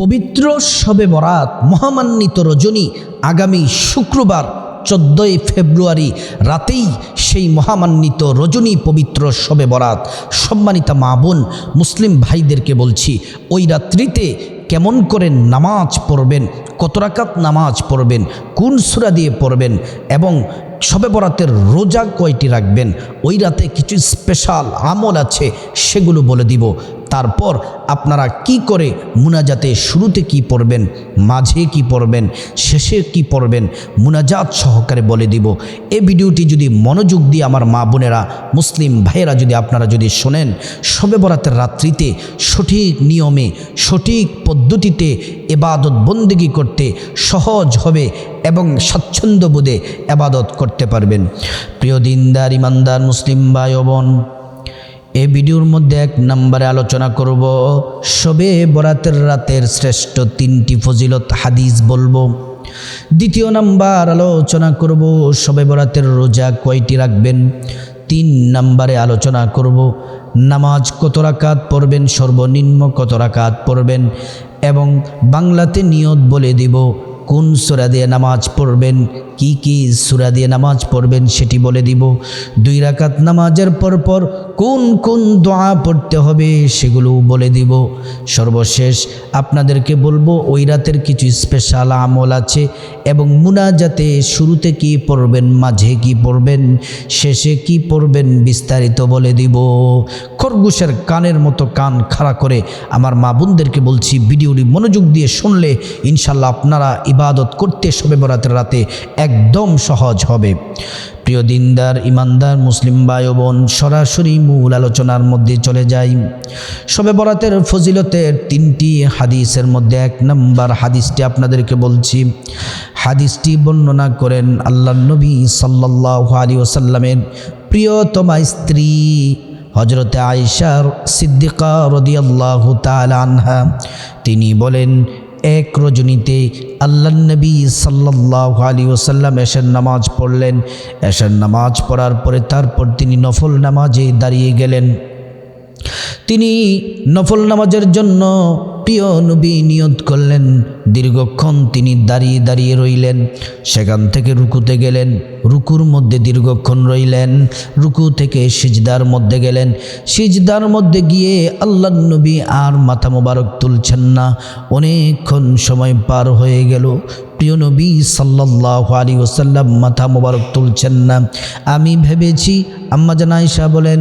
পবিত্র শবে বরাত, মহামান্বিত রজনী আগামী শুক্রবার, চোদ্দোই ফেব্রুয়ারি রাতেই সেই মহামান্বিত রজনী পবিত্র শবে বরাত। সম্মানিতা মা বোন, মুসলিম ভাইদেরকে বলছি, ওই রাত্রিতে কেমন করে নামাজ পড়বেন, কত রাকাত নামাজ পড়বেন, কোন সুরা দিয়ে পড়বেন এবং শবে বরাতের রোজা কয়টি রাখবেন, ওই রাতে কিছু স্পেশাল আমল আছে, সেগুলো বলে দিব। তারপর আপনারা কি করে মুনাজাতে শুরুতে কি পড়বেন, মাঝে কি পড়বেন, শেষে কি পড়বেন, মুনাজাত সহকারে বলে দিব। এই ভিডিওটি যদি মনোযোগ দিয়ে আমার মা বোনেরা, মুসলিম ভাইয়েরা যদি আপনারা যদি শোনেন, শবে বরাতের রাত্রিতে সঠিক নিয়মে, সঠিক পদ্ধতিতে এবাদত বন্দিগি করতে সহজ হবে এবং স্বাচ্ছন্দ্য বোধে এবাদত করতে পারবেন। প্রিয় দিনদার, ইমানদার, মুসলিম ভাই বোন এই ভিডিওর মধ্যে এক নম্বরে আলোচনা করব, সবে বরাতের রাতের শ্রেষ্ঠ তিনটি ফজিলত হাদিস বলব। দ্বিতীয় নাম্বার আলোচনা করব, সবে বরাতের রোজা কয়টি রাখবেন? তিন নম্বরে আলোচনা করব, নামাজ কত রাকাত পড়বেন? সর্বনিম্ন কত রাকাত পড়বেন? এবং বাংলাতে নিয়ত বলে দিব কোন সুরা দিয়ে নামাজ পড়বেন? কি কি সুরা দিয়ে নামাজ পড়বেন সেটি বলে দিব। দুই রাকাত নামাজের পর পর কোন কোন দোয়া পড়তে হবে সেগুলো বলে দিব। সর্বশেষ আপনাদেরকে বলব, ওই রাতের কিছু স্পেশাল আমল আছে এবং মুনাজাতে শুরুতে কি পড়বেন, মাঝে কি পড়বেন, শেষে কি পড়বেন বিস্তারিত বলে দিব। খরগোশের কানের মতো কান খাড়া করে আমার মা বোনদেরকে বলছি, ভিডিওটি মনোযোগ দিয়ে শুনলে ইনশাল্লাহ আপনারা ইবাদত করতে শবে বরাতের রাতে একদম সহজ হবে। প্রিয় দিনদার, ইমানদার, মুসলিম ও বোন সরাসরি মূল আলোচনার মধ্যে চলে যাই। শবে বরাতের ফজিলতের তিনটি হাদিসের মধ্যে এক নম্বর হাদিসটি আপনাদেরকে বলছি। হাদিসটি বর্ণনা করেন আল্লাহ নবী সাল্লাহ আলী ওসাল্লামের প্রিয়তমা স্ত্রী হজরতে আয়সার সিদ্দিকা রদিয়াল্লাহ আনহা, তিনি বলেন, এক রজনীতে আল্লাহ নবী সাল্লাহ আলী ওসাল্লাম এশার নামাজ পড়লেন। এশার নামাজ পড়ার পরে তারপর তিনি নফল নামাজে দাঁড়িয়ে গেলেন। তিনি নফল নামাজের জন্য প্রিয় নবী নিয়ত করলেন। দীর্ঘক্ষণ তিনি দাঁড়িয়ে দাঁড়িয়ে রইলেন। সেখান থেকে রুকুতে গেলেন। রুকুর মধ্যে দীর্ঘক্ষণ রইলেন। রুকু থেকে সিজদার মধ্যে গেলেন। সিজদার মধ্যে গিয়ে আল্লাহ নবী আর মাথা মোবারক তুলছেন না। অনেকক্ষণ সময় পার হয়ে গেল। প্রিয় নবী সাল্লাহ আলী ওসাল্লাম মাথা মোবারক তুলছেন না। আমি ভেবেছি, আম্মা জানাইশা বলেন,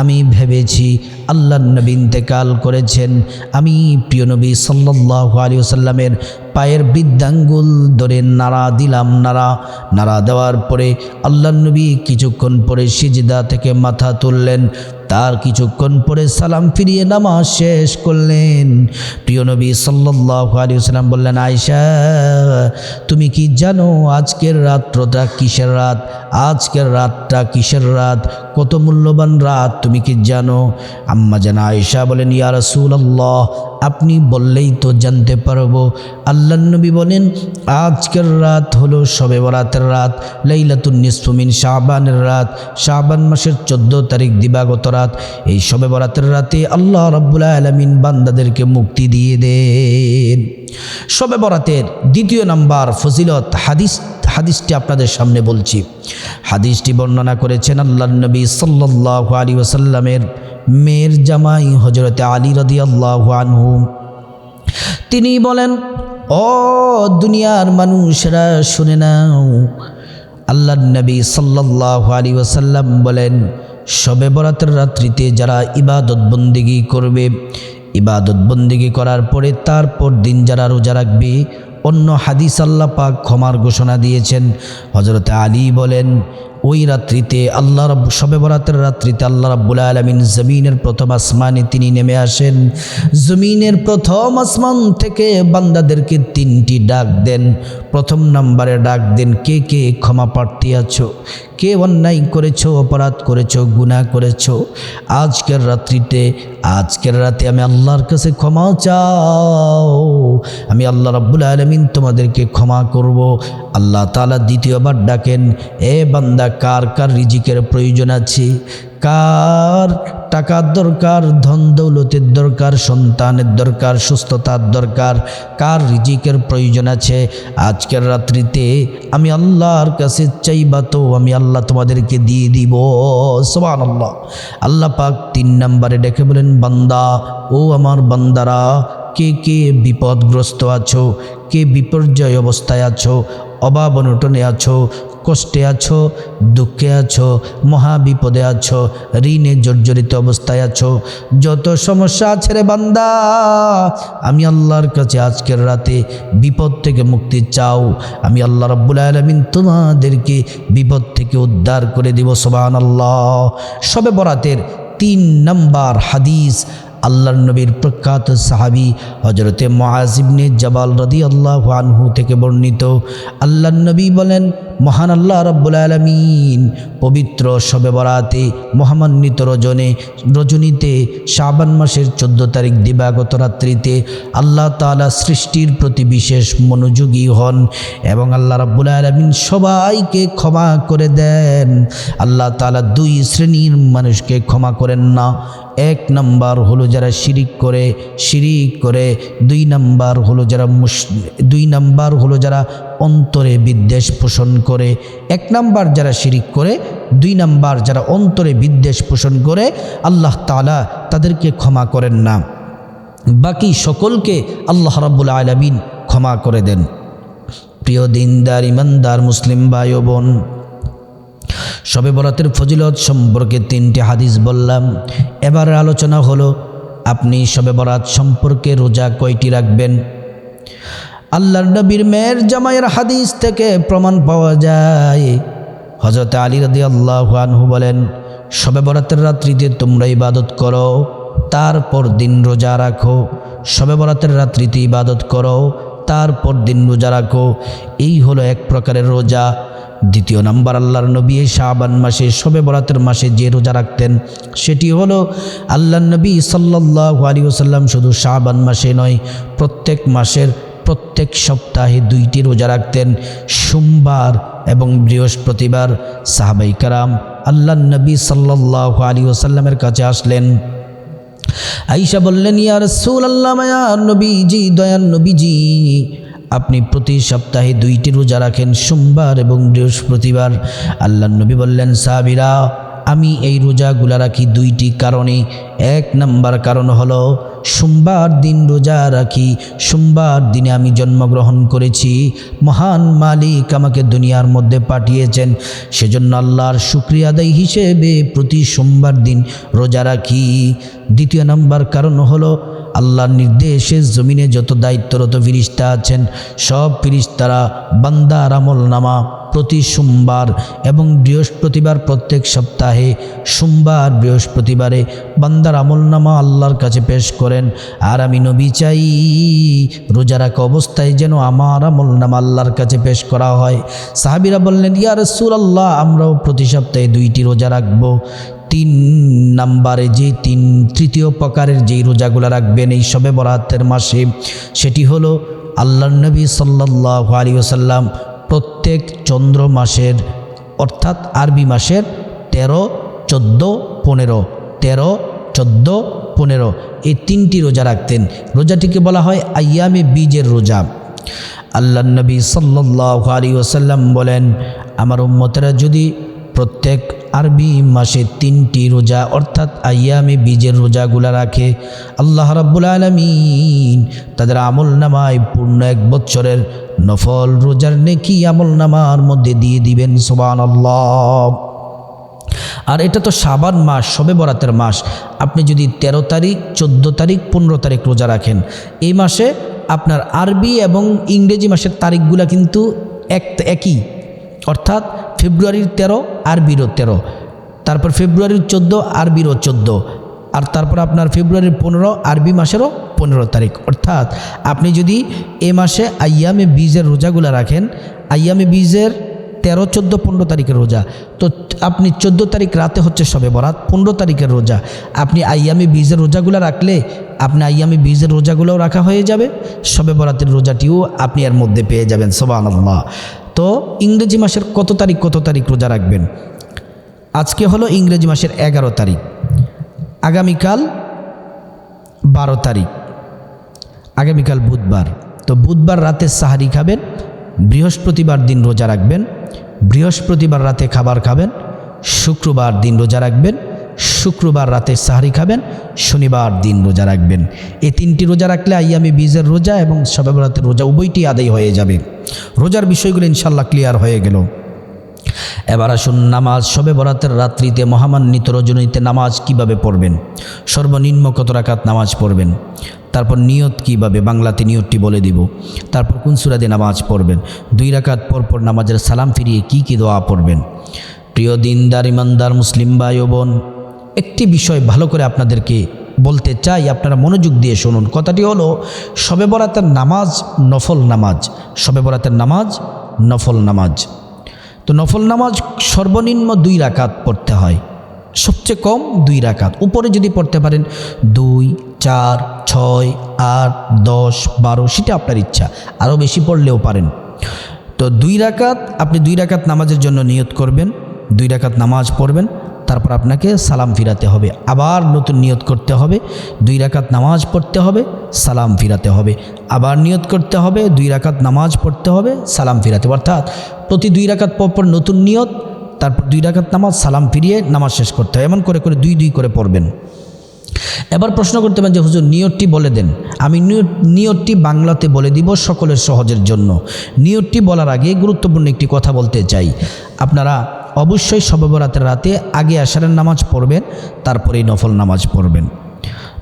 আমি ভেবেছি আল্লাহ নবী ইন্তেকাল করেছেন। আমি প্রিয় নবী সাল্লাহ আলী ওসাল্লামের পায়ের বৃদ্ধাঙ্গুল ধরে নাড়া দিলাম, নাড়া নাড়া দেওয়ার পরে আল্লাহ নবী কিছুক্ষণ পরে সিজদা থেকে মাথা তুললেন। তার কিছুক্ষণ পরে সালাম ফিরিয়ে নামাজ শেষ করলেন। প্রিয় নবী সাল্লাহ আলী বললেন আয়সা তুমি কি জানো আজকের রাত্রটা কিসের রাত? আজকের রাতটা কিসের রাত? কত মূল্যবান রাত, তুমি কি জানো? আম্মা জানা আয়সা বলেন, ইয়া রসুল আল্লাহ আপনি বললেই তো জানতে পারব। আল্লাহ নবী বলেন, আজকের রাত হলো শবে বরাতের রাত, লাইলাতুন নিসফুমিন শাহবানের রাত শাহবান মাসের চোদ্দ তারিখ দিবাগত রাত। এই শবে বরাতের রাতে আল্লাহ রব্বুল্লাহ আলমিন বান্দাদেরকে মুক্তি দিয়ে দেন। শবে বরাতের দ্বিতীয় নাম্বার ফজিলত হাদিস হাদিসটি আপনাদের সামনে বলছি। হাদিসটি বর্ণনা করেছেন আল্লাহ নবী সাল্লাহ আলী ওসাল্লামের মেয়ের জামাই হজরতে আলী রদি আল্লাহ আনহু। তিনি বলেন, ও দুনিয়ার মানুষরা, শুনে নাও। আল্লাহ নবী সাল্লাহ আলী ওসাল্লাম বলেন শবে বরাতের রাত্রিতে যারা ইবাদত বন্দিগি করবে, ইবাদত বন্দিগি করার পরে তারপর দিন যারা রোজা রাখবে অন্য হাদিস আল্লাহ পাক ক্ষমার ঘোষণা দিয়েছেন। হজরত আলী বলেন ওই রাত্রিতে আল্লাহ রব শবে বরাতের রাত্রিতে আল্লাহ রাব্বুল আলমিন জমিনের প্রথম আসমানে তিনি নেমে আসেন। জমিনের প্রথম আসমান থেকে বান্দাদেরকে তিনটি ডাক দেন। প্রথম নাম্বারে ডাক দেন, কে কে, ক্ষমা প্রার্থী আছো? কে অন্যায় করেছ, অপরাধ করেছ, গুনাহ করেছ? আজকের রাত্রিতে, আজকের রাতে আমি আল্লাহর কাছে ক্ষমা চাও। আমি আল্লাহ রাব্বুল আলমিন তোমাদেরকে ক্ষমা করব। আল্লাহ তালা দ্বিতীয়বার ডাকেন, এ বান্দা কার কার রিজিকের প্রয়োজন আছে? কার টাকার দরকার, ধন দৌলতের দরকার, সন্তানের দরকার, সুস্থতার দরকার, কার রিজিকের প্রয়োজন আছে? আজকের রাত্রিতে আমি আল্লাহর কাছে চাইবা তো আমি আল্লাহ তোমাদেরকে দিয়ে দিব। সোবান আল্লাহ আল্লাহ পাক তিন নম্বরে ডেকে বলেন, বান্দা, ও আমার বান্দারা, কে কে বিপদগ্রস্ত আছো? কে বিপর্যয় অবস্থায় আছো? অভাব অনটনে আছো, কষ্টে আছো, দুঃখে আছো, মহাবিপদে আছো, ঋণে জর্জরিত অবস্থায় আছো। যত সমস্যা আছে রে বান্দা, আমি আল্লাহর কাছে আজকের রাতে বিপদ থেকে মুক্তি চাও। আমি আল্লাহ রব্বুল আলমিন তোমাদেরকে বিপদ থেকে উদ্ধার করে দিব সোবান আল্লাহ সবে বরাতের তিন নম্বর হাদিস আল্লাহর নবীর প্রখ্যাত সাহাবি হজরতে মহাজিবনে জবাল রদি আল্লাহ আনহু থেকে বর্ণিত। আল্লাহ নবী বলেন মহান আল্লাহ রব্বুল আলমিন পবিত্র শবে বরাতে মহামান্বিত রজনে, রজনীতে শাবান মাসের চোদ্দ তারিখ দিবাগত রাত্রিতে আল্লাহ তালা সৃষ্টির প্রতি বিশেষ মনোযোগী হন এবং আল্লাহ রাব্বুল আলমিন সবাইকে ক্ষমা করে দেন। আল্লাহ তালা দুই শ্রেণির মানুষকে ক্ষমা করেন না। এক নাম্বার হলো যারা শিরিক করে শিরিক করে। দুই নাম্বার হলো যারা দুই নাম্বার হলো যারা অন্তরে বিদ্বেষ পোষণ করে। এক নাম্বার যারা শিরিক করে, দুই নাম্বার যারা অন্তরে বিদ্বেষ পোষণ করে, আল্লাহ তালা তাদেরকে ক্ষমা করেন না। বাকি সকলকে আল্লাহ রাব্বুল আলমিন ক্ষমা করে দেন। প্রিয় দিনদার, ইমানদার, মুসলিম ভাই বোন শবে বরাতের ফজিলত সম্পর্কে তিনটি হাদিস বললাম। এবার আলোচনা হলো, আপনি শবে বরাত সম্পর্কে রোজা কয়টি রাখবেন? আল্লাহর নবীর মেয়ের জামাইয়ের হাদিস থেকে প্রমাণ পাওয়া যায়। হজরত আলী রদি আল্লাহ আনহু বলেন, শবে বরাতের রাত্রিতে তোমরা ইবাদত করো, তারপর দিন রোজা রাখো। শবে বরাতের রাত্রিতে ইবাদত করো, তারপর দিন রোজা রাখো। এই হলো এক প্রকারের রোজা। দ্বিতীয় নাম্বার, আল্লাহর নবী শাহবান মাসে, শবে বরাতের মাসে যে রোজা রাখতেন, সেটি হলো আল্লাহ নবী সাল্লাহ আলী ওসাল্লাম শুধু শাহবান মাসে নয়, প্রত্যেক মাসের প্রত্যেক সপ্তাহে দুইটি রোজা রাখতেন, সোমবার এবং বৃহস্পতিবার। সাহাবাই কারাম আল্লাহ নবী সাল্লাহ আলী ওসাল্লামের কাছে আসলেন। আইসা বললেন ইয়ার রসুল আল্লাহ মায়া নবীজি দয়ান নবীজি, আপনি প্রতি সপ্তাহে দুইটি রোজা রাখেন, সোমবার এবং বৃহস্পতিবার। আল্লাহ নবী বললেন, সাহাবিরা, আমি এই রোজাগুলা রাখি দুইটি কারণে। এক নাম্বার কারণ হলো সোমবার দিন রোজা রাখি, সোমবার দিনে আমি জন্মগ্রহণ করেছি। মহান মালিক আমাকে দুনিয়ার মধ্যে পাঠিয়েছেন। সেজন্য আল্লাহর শুক্রিয়া হিসেবে প্রতি সোমবার দিন রোজা রাখি। দ্বিতীয় নম্বর কারণ হলো আল্লাহর নির্দেশে জমিনে যত দায়িত্বরত ফিরিস্তা আছেন, সব ফিরিস্তারা বান্দার আমল নামা প্রতি সোমবার এবং বৃহস্পতিবার প্রত্যেক সপ্তাহে সোমবার, বৃহস্পতিবারে বান্দার আমল নামা আল্লাহর কাছে পেশ করেন। আর আমি নবী চাই, রোজা রাখা অবস্থায় যেন আমার আমল নামা আল্লাহর কাছে পেশ করা হয়। সাহাবিরা বললেন ইয়ার সুর আল্লাহ আমরাও প্রতি সপ্তাহে দুইটি রোজা রাখব। তিন নাম্বারে যে তিন, তৃতীয় প্রকারের যেই রোজাগুলো রাখবেন এই সবে বরাতের মাসে, সেটি হলো আল্লাহ নবী সাল্লাহ আলী ওসাল্লাম প্রত্যেক চন্দ্র মাসের, অর্থাৎ আরবি মাসের তেরো, চোদ্দ, পনেরো, তেরো, চোদ্দ, পনেরো এই তিনটি রোজা রাখতেন। রোজাটিকে বলা হয় আয়ামে বীজের রোজা। আল্লাহ নবী সাল্লাহ আলী ওসাল্লাম বলেন, আমার উম্মতেরা যদি প্রত্যেক আরবি মাসে তিনটি রোজা, অর্থাৎ আয়ামে বীজের রোজাগুলা রাখে। আল্লাহ রাব্বুল আলমিন তাদের আমল নামায় পূর্ণ এক বছরের নফল রোজার নেকি আমল নামার মধ্যে দিয়ে দিবেন সোবান আল্লাহ আর এটা তো সাবান মাস, সবে বরাতের মাস। আপনি যদি ১৩ তারিখ ১৪ তারিখ, পনেরো তারিখ রোজা রাখেন, এই মাসে আপনার আরবি এবং ইংরেজি মাসের তারিখগুলা কিন্তু এক, একই। অর্থাৎ ফেব্রুয়ারির তেরো আরবিরও তেরো। তারপর ফেব্রুয়ারির চোদ্দ আরবিরও চোদ্দ। আর তারপর আপনার ফেব্রুয়ারির পনেরো আরবি মাসেরও পনেরো তারিখ। অর্থাৎ আপনি যদি এ মাসে আয়ামে বীজের রোজাগুলো রাখেন, আয়ামে বীজের তেরো, চোদ্দ, পনেরো তারিখের রোজা, তো আপনি চোদ্দ তারিখ রাতে হচ্ছে সবে বরাত, পনেরো তারিখের রোজা। আপনি আয়ামে বীজের রোজাগুলো রাখলে আপনি আইয়ামি বীজের রোজাগুলোও রাখা হয়ে যাবে, সবে বরাতের রোজাটিও আপনি এর মধ্যে পেয়ে যাবেন। সোবান তো ইংরেজি মাসের কত তারিখ কত তারিখ রোজা রাখবেন? আজকে হলো ইংরেজি মাসের এগারো তারিখ। আগামীকাল বারো তারিখ। আগামীকাল বুধবার। তো বুধবার রাতে সাহারি খাবেন, বৃহস্পতিবার দিন রোজা রাখবেন, বৃহস্পতিবার রাতে খাবার খাবেন, শুক্রবার দিন রোজা রাখবেন শুক্রবার রাতে সাহারি খাবেন, শনিবার দিন রোজা রাখবেন। এই তিনটি রোজা রাখলে আইয়ামি বীজের রোজা এবং সবে বরাতের রোজা উভয়টি আদায় হয়ে যাবে। রোজার বিষয়গুলো ইনশাল্লাহ ক্লিয়ার হয়ে গেল। এবার আসুন নামাজ সবে বরাতের রাত্রিতে মহামান্বিত রজনীতে নামাজ কীভাবে পড়বেন? সর্বনিম্ন কত রাকাত নামাজ পড়বেন? তারপর নিয়ত কীভাবে? বাংলাতে নিয়তটি বলে দিব। তারপর কোন সুরাদে নামাজ পড়বেন? দুই রাকাত পরপর নামাজের সালাম ফিরিয়ে কি কি দোয়া পড়বেন? প্রিয় দিনদার, ইমানদার, মুসলিম ভাই বোন একটি বিষয় ভালো করে আপনাদেরকে বলতে চাই, আপনারা মনোযোগ দিয়ে শুনুন। কথাটি হলো, সবে বরাতের নামাজ নফল নামাজ। সবে বরাতের নামাজ নফল নামাজ। তো নফল নামাজ সর্বনিম্ন দুই রাকাত পড়তে হয়। সবচেয়ে কম দুই রাকাত। উপরে যদি পড়তে পারেন, দুই, চার, ছয়, আট, দশ, বারো, সেটা আপনার ইচ্ছা। আরও বেশি পড়লেও পারেন। তো দুই রাকাত, আপনি দুই রাকাত নামাজের জন্য নিয়ত করবেন, দুই রাকাত নামাজ পড়বেন। তারপর আপনাকে সালাম ফিরাতে হবে। আবার নতুন নিয়ত করতে হবে, দুই রাকাত নামাজ পড়তে হবে, সালাম ফিরাতে হবে। আবার নিয়ত করতে হবে, দুই রাকাত নামাজ পড়তে হবে, সালাম ফিরাতে অর্থাৎ প্রতি দুই রাকাত পর পর নতুন নিয়ত, তারপর দুই রাকাত নামাজ, সালাম ফিরিয়ে নামাজ শেষ করতে হবে। এমন করে করে দুই দুই করে পড়বেন। এবার প্রশ্ন করতে পারেন যে, হুজুর, নিয়তটি বলে দেন। আমি নিয়ত, নিয়তটি বাংলাতে বলে দিব সকলের সহজের জন্য। নিয়তটি বলার আগে গুরুত্বপূর্ণ একটি কথা বলতে চাই। আপনারা অবশ্যই সববরাতের রাতে আগে আসারের নামাজ পড়বেন, তারপরেই নফল নামাজ পড়বেন।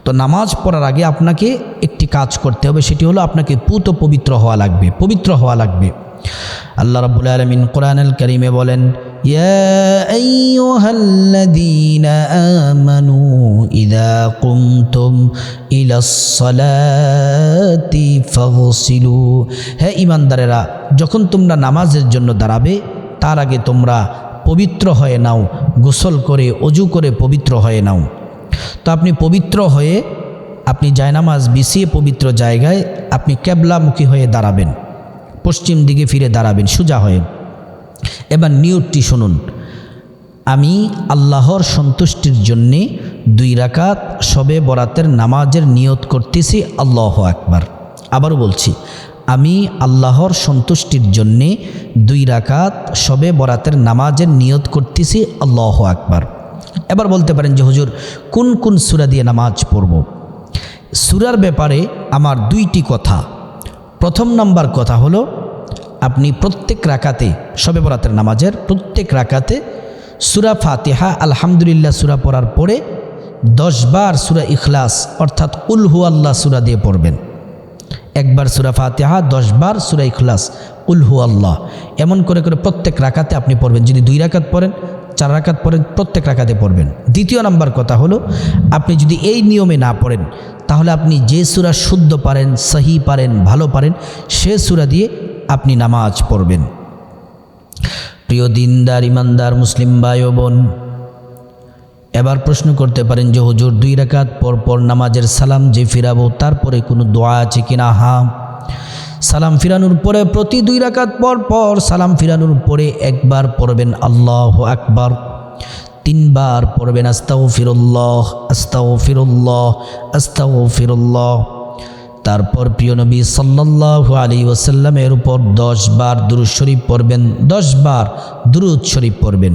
তো নামাজ পড়ার আগে আপনাকে একটি কাজ করতে হবে, সেটি হলো আপনাকে পুত পবিত্র হওয়া লাগবে, পবিত্র হওয়া লাগবে। আল্লাহ রাব্বুল আলামিন কোরআনুল কারীমে বলেন, ইয়া আইয়ুহাল্লাযীনা আমানু ইযা কুমতুম ইলাস সালাতি ফাগসিলু। হে ঈমানদারেরা, যখন তোমরা নামাজের জন্য দাঁড়াবে, তার আগে তোমরা পবিত্র হয়ে নাও, গোসল করে, অজু করে পবিত্র হয়ে নাও। তো আপনি পবিত্র হয়ে আপনি জায়নামাজ বিছিয়ে পবিত্র জায়গায় আপনি ক্যাবলামুখী হয়ে দাঁড়াবেন। পশ্চিম দিকে ফিরে দাঁড়াবেন, সোজা হয়ে। এবার নিয়তটি শুনুন। আমি আল্লাহর সন্তুষ্টির জন্যে দুই রাকাত সবে বরাতের নামাজের নিয়ত করতেছি, আল্লাহ আকবার। আবারও বলছি আমি আল্লাহর সন্তুষ্টির জন্যে দুই রাকাত সবে বরাতের নামাজের নিয়ত করতেছি, আল্লাহ আকবার। এবার বলতে পারেন যে, হুজুর, কোন কোন সুরা দিয়ে নামাজ পড়ব? সুরার ব্যাপারে আমার দুইটি কথা। প্রথম নাম্বার কথা হলো, আপনি প্রত্যেক রাকাতে সবে বরাতের নামাজের প্রত্যেক রাকাতে সুরা ফাতেহা, আলহামদুলিল্লাহ সুরা পড়ার পরে দশবার সুরা ইখলাস, অর্থাৎ উলহু আল্লাহ সুরা দিয়ে পড়বেন। একবার সুরা ফাতেহা, দশবার সুরা ইখলাস। উলহু আল্লাহ এমন করে করে প্রত্যেক রাকাতে আপনি পড়বেন। যদি দুই রাকাত পড়েন, চার রাকাত পড়েন, প্রত্যেক রাকাতে পড়বেন। দ্বিতীয় নাম্বার কথা হলো, আপনি যদি এই নিয়মে না পড়েন, তাহলে আপনি যে সুরা শুদ্ধ পারেন, সহি পারেন, ভালো পারেন, সে সুরা দিয়ে আপনি নামাজ পড়বেন। প্রিয় দিনদার, ইমানদার, মুসলিম ভাই বোন এবার প্রশ্ন করতে পারেন যে, হুজুর, দুই রাকাত পর পর নামাজের সালাম যে ফিরাবো, তারপরে কোনো দোয়া আছে কিনা হা সালাম ফিরানোর পরে, প্রতি দুই রাকাত পর পর সালাম ফিরানোর পরে একবার পড়বেন, আল্লাহ আকবার। তিনবার পড়বেন আস্তাও ফিরুল্লাহ আস্তাও ফিরুল্লাহ আস্তাও ফিরুল্লাহ তারপর প্রিয় নবী সাল্লাহ আলী ওসাল্লামের উপর দশ বার দুরুদ শরীফ পড়বেন, দশ বার দুরুদ শরীফ পড়বেন।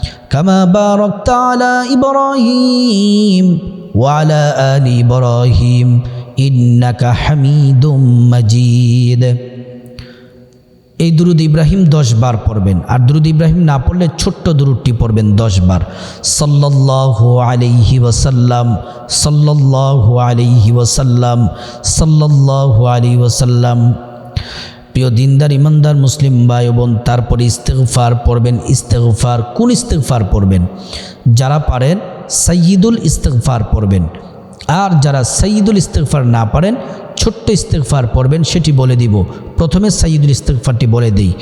কামা বারকত আলা ইব্রাহিম ওয়ালা আলি ইব্রাহিম ইন্নাকা হামিদুম মাজিদ এই দুরুদ ইব্রাহিম দশ বার পড়বেন। আর দুরুদ ইব্রাহিম না পড়লে ছোট্ট দুরুদটি পড়বেন দশ বার। সাল্লাহ আলাইহি ওয়াসাল্লাম সাল্লাহ আলাইহি ওয়াসাল্লাম সাল্লাহ আলাইহি ওসাল্লাম প্রিয় দিনদার, ইমানদার মুসলিম ভাই বোন, তারপরে ইস্তেকফার পড়বেন ইস্তেকফার কোন ইস্তেকফার পড়বেন? যারা পারেন সৈয়দুল ইস্তেকফার পড়বেন। আর যারা সৈয়দুল ইস্তেকফার না পারেন, ছোট্ট ইস্তেকফার পড়বেন, সেটি বলে দিব। প্রথমে সৈয়দুল ইস্তেকফারটি বলে দিই।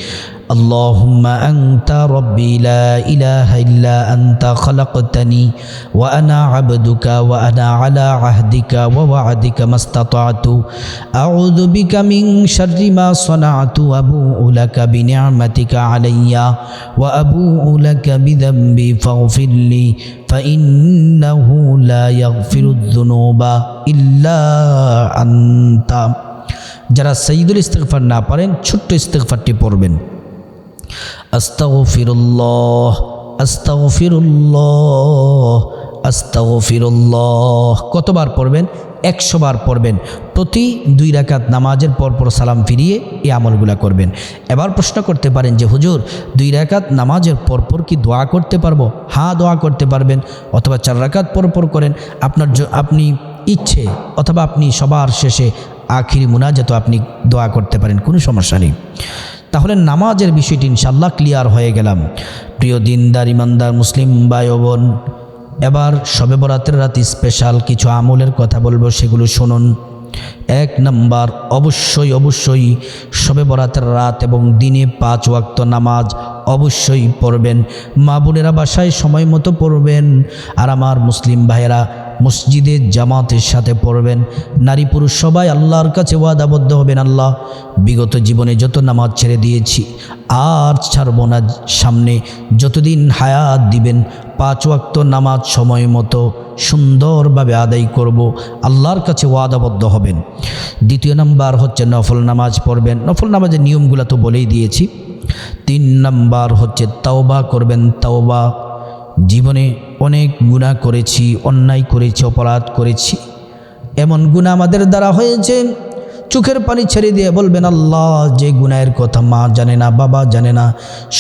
اللهم أنت ربي لا إله إلا أنت خلقتني وأنا عبدك وأنا على عهدك ووعدك ما استطعت أعوذ بك من شر ما صنعت وأبوء لك بنعمتك علي وأبوء لك بذنبي فاغفر لي فإنه لا يغفر الذنوب إلا أنت যারা সঈদুল ইস্তেগফার না পারেন ছোট্ট ইস্তেগফারটি পড়বেন আস্তাগফিরুল্লাহ আস্তাগফিরুল্লাহ আস্তাগফিরুল্লাহ। কতবার পড়বেন? একশো বার পড়বেন। প্রতি দুই রাকাত নামাজের পর পর সালাম ফিরিয়ে এই আমলগুলা করবেন। এবার প্রশ্ন করতে পারেন যে, হুজুর, দুই রাকাত নামাজের পর পর কি দোয়া করতে পারব? হ্যাঁ দোয়া করতে পারবেন। অথবা চার রাকাত পর পর করেন। আপনার আপনি ইচ্ছে অথবা আপনি সবার শেষে আখিরি মুনাজাত আপনি দোয়া করতে পারেন। কোনো সমস্যা নেই। তাহলে নামাজের বিষয়টি ইনশাল্লাহ ক্লিয়ার হয়ে গেলাম। প্রিয় দিনদার, ইমানদার, মুসলিম ও বোন এবার শবে বরাতের রাত স্পেশাল কিছু আমলের কথা বলব, সেগুলো শুনুন। এক নাম্বার, অবশ্যই অবশ্যই শবে বরাতের রাত এবং দিনে পাঁচ ওয়াক্ত নামাজ অবশ্যই পড়বেন। মা বোনেরা বাসায় সময় মতো পড়বেন। আর আমার মুসলিম ভাইয়েরা মসজিদে জামাতের সাথে পড়বেন। নারী পুরুষ সবাই আল্লাহর কাছে ওয়াদাবদ্ধ হবেন আল্লাহ। বিগত জীবনে যত নামাজ ছেড়ে দিয়েছি, আর ছাড়ব না সামনে। যতদিন হায়াত দিবেন, পাঁচ ওয়াক্ত নামাজ সময় মতো সুন্দরভাবে আদায় করব। আল্লাহর কাছে ওয়াদাবদ্ধ হবেন। দ্বিতীয় নাম্বার হচ্ছে নফল নামাজ পড়বেন। নফল নামাজের নিয়মগুলো তো বলেই দিয়েছি। তিন নাম্বার হচ্ছে তাওবা করবেন। তাওবা জীবনে অনেক গুণা করেছি অন্যায় করেছি অপরাধ করেছি। এমন গুণা আমাদের দ্বারা হয়েছে চোখের পানি ছেড়ে দিয়ে বলবেন, আল্লাহ, যে গুনাহের কথা মা জানে না, বাবা জানে না,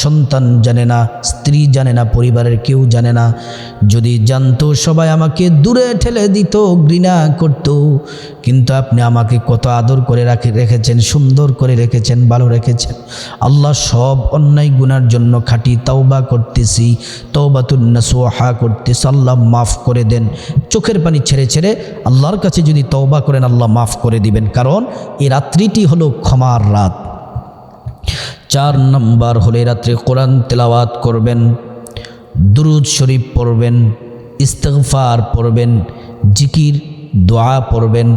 সন্তান জানে না, স্ত্রী জানে না, পরিবারের কেউ জানে না, যদি জানতো সবাই আমাকে দূরে ঠেলে দিত, ঘৃণা করত, কিন্তু আপনি আমাকে কত আদর করে রাখে, রেখেছেন, সুন্দর করে রেখেছেন, ভালো রেখেছেন। আল্লাহ সব অন্যায় গুনার জন্য খাটি তওবা করতেছি তওবাতুন্না সোহা করতেছি, আল্লাহ মাফ করে দেন। চোখের পানি ছেড়ে ছেড়ে আল্লাহর কাছে যদি তওবা করেন, আল্লাহ মাফ করে দিবেন। কারণ এই রাত্রিটি হলো ক্ষমার রাত। চার নম্বর হলে রাত্রে কোরআন তেলাওয়াত করবেন, দুরুদ শরীফ পড়বেন ইস্তফার পড়বেন, জিকির, দোয়া পড়বেন।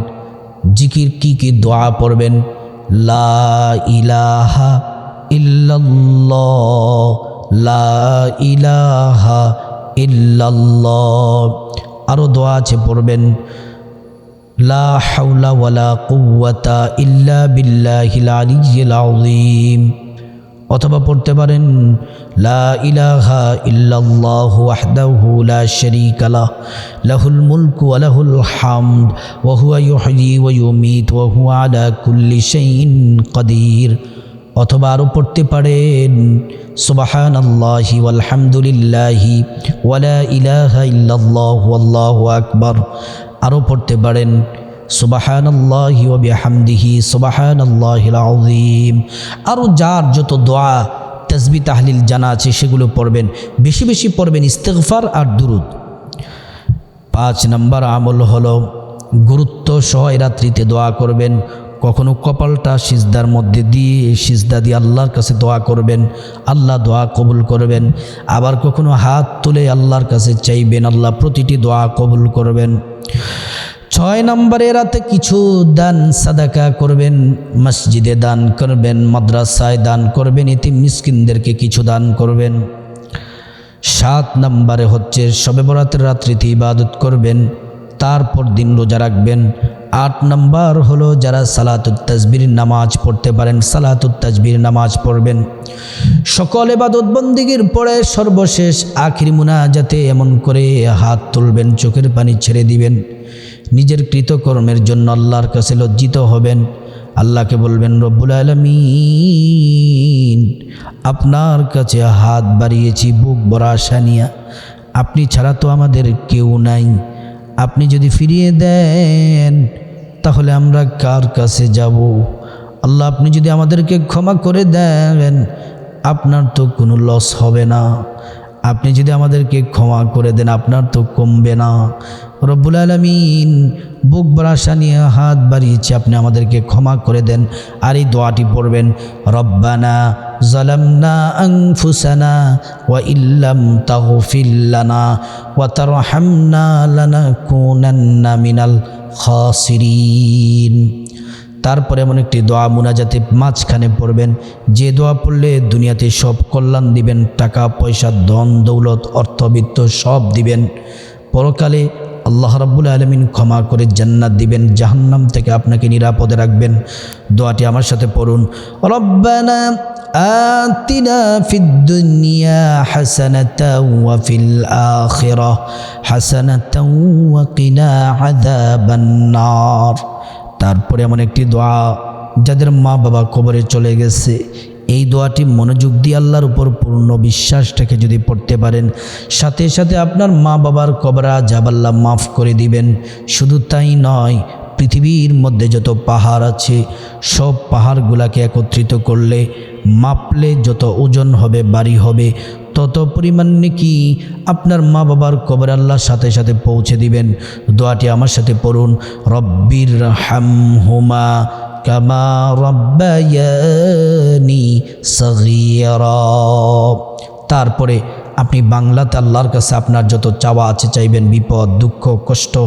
জিকির কি কি দোয়া পড়বেন? লা ইলাহা ইল্লাল্লাহ, লা ইলাহা ইল্লাল্লাহ। আরও দোয়া আছে পড়বেন। লা হাওলা ওয়ালা কুওয়াতা ইল্লা বিল্লাহিল আলিয়্যিল আযীম। অথবা পড়তে পারেন, লা ইলাহা ইল্লাল্লাহু লা শারীকা লাহ, লাহুল মুলকু ওয়া লাহুল হামদ, ওয়া হুয়া ইউহয়ি হুয়া কুল্লি শাইইন কাদির। অথবা আরও পড়তে পারেন সুবাহান আল্লাহি আলহামদুলিল্লাহি ওয়ালা ইলাহা ইল্লাল্লাহ আল্লাহু আকবার। আরও পড়তে পারেন সুবাহান আল্লাহি ওবিহামদিহি সুবাহান আল্লাহিল আযীম। আরও যার যত দোয়া তসবি তাহলিল জানা আছে, সেগুলো পড়বেন। বেশি বেশি পড়বেন ইস্তেগফার আর দুরুদ। পাঁচ নম্বর আমল হলো, গুরুত্ব সহ রাত্রিতে দোয়া করবেন। কখনো কপালটা সিজদার মধ্যে দিয়ে সিজদা দিয়ে আল্লাহর কাছে দোয়া করবেন। আল্লাহ দোয়া কবুল করবেন। আবার কখনো হাত তুলে আল্লাহর কাছে চাইবেন, আল্লাহ প্রতিটি দোয়া কবুল করবেন। ছয় নম্বরে রাতে কিছু দান সাদাকা করবেন, মসজিদে দান করবেন, মাদ্রাসায় দান করবেন এতে মিসকিনদেরকে কিছু দান করবেন। সাত নম্বরে হচ্ছে সবে বরাতের রাত্রিতে ইবাদত করবেন, তারপর দিন রোজা রাখবেন। আট নম্বর হলো যারা সালাতুত তাজবির নামাজ পড়তে পারেন, সালাতুত তাজবির নামাজ পড়বেন। সকল এবাদত বন্দিগির পরে সর্বশেষ আখির মুনাজাতে এমন করে হাত তুলবেন, চোখের পানি ছেড়ে দিবেন। নিজের কৃতকর্মের জন্য আল্লাহর কাছে লজ্জিত হবেন। আল্লাহকে বলবেন, রব্বুল আলমিন, আপনার কাছে হাত বাড়িয়েছি, বুক বড় আশা নিয়া। আপনি ছাড়া তো আমাদের কেউ নাই। আপনি যদি ফিরিয়ে দেন তাহলে আমরা কার কাছে যাব? আল্লাহ, আপনি যদি আমাদেরকে ক্ষমা করে দেন, আপনার তো কোনো লস হবে না। আপনি যদি আমাদেরকে ক্ষমা করে দেন, আপনার তো কমবে না। রব্বুল আলমিন বুক বারাসা নিয়ে হাত বাড়িয়েছে, আপনি আমাদেরকে ক্ষমা করে দেন। আর এই দোয়াটি পড়বেন, রব্বানা জালামনা আনফুসানা ওয়া ইল্লাম তাগফিল্লানা ওয়া তারহামনা লানাকুনান্না মিনাল খাসিরিন। তারপরে এমন একটি দোয়া মুনাজাতে মাঝখানে পড়বেন। যে দোয়া পড়লে দুনিয়াতে সব কল্যাণ দিবেন, টাকা, পয়সা, ধন, দৌলত, অর্থবিত্ত সব দিবেন। পরকালে আল্লাহ রাব্বুল আলমিন ক্ষমা করে জান্নাত দিবেন জাহান্নাম থেকে আপনাকে নিরাপদে রাখবেন দোয়াটি আমার সাথে পড়ুন রব্বানা آتنا في الدنيا حسنة وفي الآخرة حسنة وقنا عذاب النار তারপরে এমন একটি দোয়া যাদের মা বাবা কবরে চলে গেছে এই দোয়াটি মনোযোগ দিয়ে আল্লাহর উপর পূর্ণ বিশ্বাসটাকে যদি পড়তে পারেন, সাথে সাথে আপনার মা বাবার কবরা জাবাল্লাহ মাফ করে দিবেন। শুধু তাই নয়, পৃথিবীর মধ্যে যত পাহাড় আছে, সব পাহাড়গুলাকে একত্রিত করলে মাপলে যত ওজন হবে, বাড়ি হবে, তত পরিমাণ নাকি আপনার মা বাবার কবর আল্লাহর সাথে সাথে পৌঁছে দিবেন। দোয়াটি আমার সাথে পড়ুন, রব্বির হাম হুমা কামা ربياني صغيرا তারপরে আপনি বাংলাতে আল্লাহর কাছে আপনার যত চাওয়া আছে চাইবেন, বিপদ, দুঃখ, কষ্ট,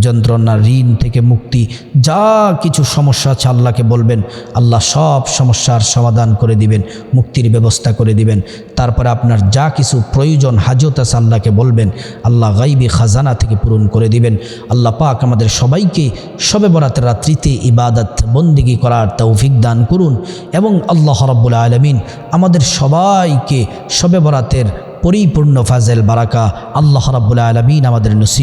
যন্ত্রণা, ঋণ থেকে মুক্তি, যা কিছু সমস্যা আছে আল্লাহকে বলবেন, আল্লাহ সব সমস্যার সমাধান করে দিবেন, মুক্তির ব্যবস্থা করে দিবেন। তারপরে আপনার যা কিছু প্রয়োজন, হাজত আছে আল্লাহকে বলবেন, আল্লাহ গাইবি খাজানা থেকে পূরণ করে দিবেন। আল্লাহ পাক আমাদের সবাইকে সবে বরাতের রাত্রিতে ইবাদত, বন্দিগি করার তৌফিক দান করুন এবং আল্লাহ রব্বুল আলমিন আমাদের সবাইকে সবে বরাতের পরিপূর্ণ ফাজেল বারাকা আল্লাহ রাব্বুল আলমিন আমাদের নসিব